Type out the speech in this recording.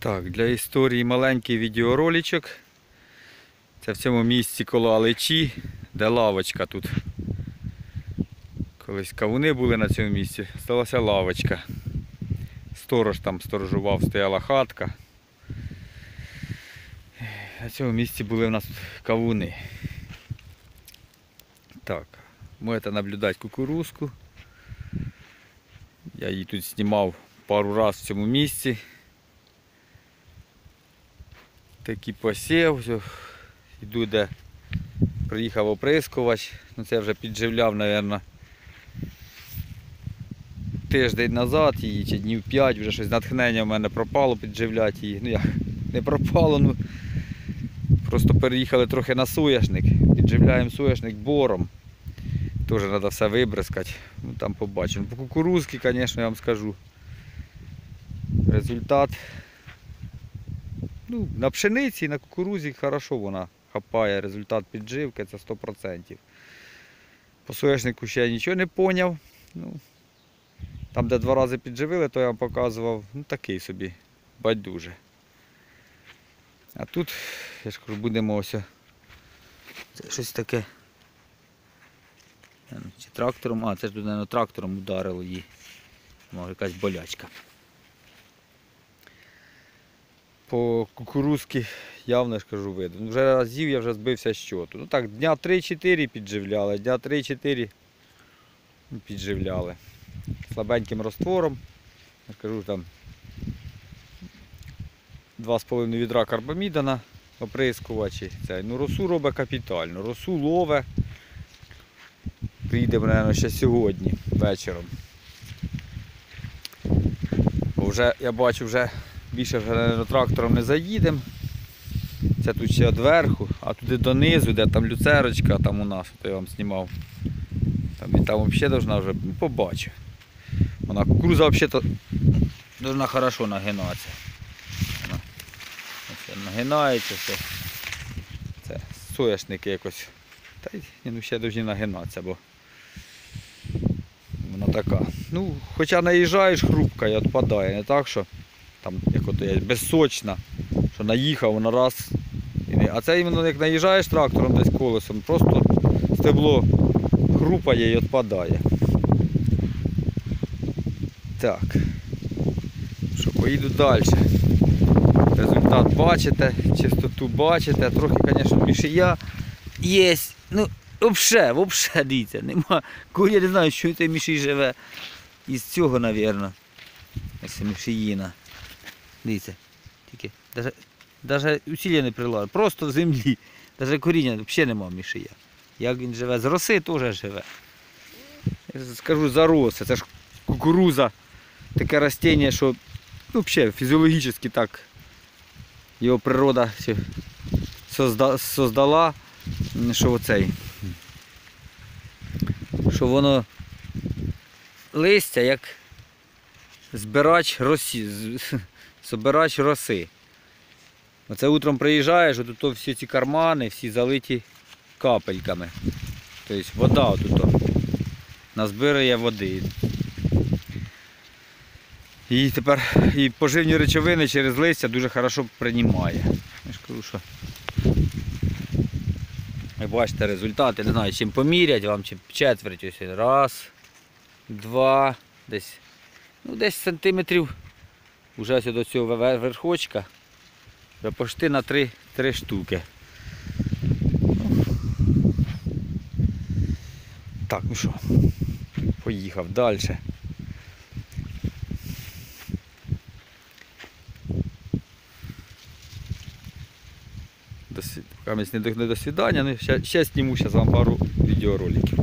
Так, для історії маленький відеороличок. Це в цьому місці коло Алечі, де лавочка тут. Колись кавуни були на цьому місці, сталася лавочка. Сторож там сторожував, стояла хатка. На цьому місці були в нас кавуни. Так, можете наблюдати кукурузку. Я її тут знімав пару разів в цьому місці. Такий посів. Іду, де приїхав оприскувач. Ну це вже підживляв, мабуть, тиждень назад її, чи днів 5, вже щось натхнення в мене пропало підживляти її. Ну як, не пропало, ну просто переїхали трохи на соняшник. Підживляємо соняшник бором. Теж треба все вибризкати. Ну, там побачимо. По кукурузки, звісно, я вам скажу. Результат. Ну, на пшениці на кукурузі хорошо вона хапає. Результат підживки це 100%. По соняшнику ще я нічого не поняв. Ну, там, де два рази підживили, то я вам показував, ну такий собі, байдуже. А тут, я ж кажу, будемо ось. Це щось таке. Чи трактором, а це ж мабуть, трактором ударило її. Може якась болячка. По кукурузки явно ж кажу видно. Ну, Вже разів я вже збився з щоту. Ну так, дня 3-4 підживляли, дня 3-4 підживляли. Слабеньким роствором. Я ж кажу там 2,5 відра карбаміда на оприскувачі. Це, ну, росу робить капітально. Росу лове. Приїдемо, мабуть, ще сьогодні вечором. Бо вже я бачу, вже більше вже трактором не заїдемо. Це тут ще зверху, а туди донизу, де там люцерочка, там у нас, то я вам знімав. Там і там взагалі вже ну, побачу. Вона кукуруза взагалі должна хорошо нагинатися. Вона нагинається все. Це соняшники якось. Та й ну, ще повинні нагинатися, бо вона така. Ну, хоча наїжджаєш хрупка і відпадає, не так, що там як ото є безсочна, що наїхав, вона раз. А це іменно як наїжджаєш трактором десь колесом, просто стебло хрупає і відпадає. Так. Що, поїду далі. Результат бачите, чистоту бачите, трохи, звісно, мішія є. Ну, взагалі, взагалі, дивіться, нема. Коли я не знаю, що цей мішій живе. Із цього, мабуть. Ось мішіїна. Дивіться. Тільки даже усілля не прилажу. Просто в землі. Даже коріння взагалі нема мішія. Як він живе? З роси теж живе. Я скажу за роси. Це ж кукуруза. Таке растіння, що ну, взагалі фізіологічно так його природа создала, що оцей. Що воно листя як збирач росі, збирач роси. Оце утром приїжджаєш, тут всі ці кармани, всі залиті капельками. Тобто вода отут назбирає води. І тепер і поживні речовини через листя дуже хорошо приймає. Ви бачите результати, не знаю, чим помірять вам, чим четверть ось. Раз, два, десь, ну десь сантиметрів. Уже ось до цього верхочка. Вже почти на три, три штуки. Так, ну що, поїхав далі. До, сві- не до, свидання, ну, ще, ще зніму зараз вам пару відеороликів.